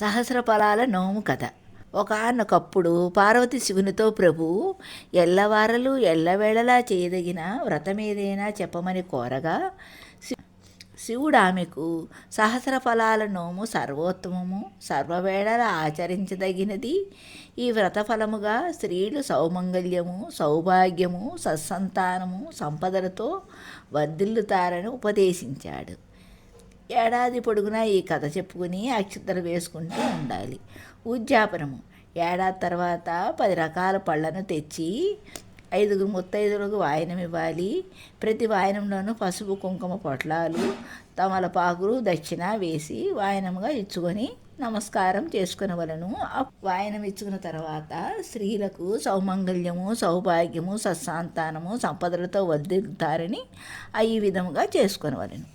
సహస్ర ఫలాల నోము కథ. ఒకనొకప్పుడు పార్వతి శివునితో ప్రభు ఎల్లవారలు ఎల్లవేళలా చేయదగిన వ్రతమేదైనా చెప్పమని కోరగా శివుడు ఆమెకు సహస్ర ఫలాల నోము సర్వోత్తమము సర్వవేళలా ఆచరించదగినది. ఈ వ్రతఫలముగా స్త్రీలు సౌమంగల్యము సౌభాగ్యము సత్సంతానము సంపదలతో వర్ధిల్లుతారని ఉపదేశించాడు. ఏడాది పొడుగునా ఈ కథ చెప్పుకుని అక్షతలు వేసుకుంటూ ఉండాలి. ఉద్యాపనము. ఏడాది తర్వాత పది రకాల పళ్ళను తెచ్చి ఐదుగురు ముత్తైదులకు వాయనం ఇవ్వాలి ప్రతి వాయనంలోనూ పసుపు కుంకుమ పొట్లాలు తమలపాకులు దక్షిణ వేసి వాయనముగా ఇచ్చుకొని నమస్కారం చేసుకునవలను. ఆ వాయనం ఇచ్చుకున్న తర్వాత స్త్రీలకు సౌమంగళ్యము సౌభాగ్యము సత్సాంతానము సంపదలతో వర్ధిల్లుతారని ఈ విధముగా చేసుకునవలను.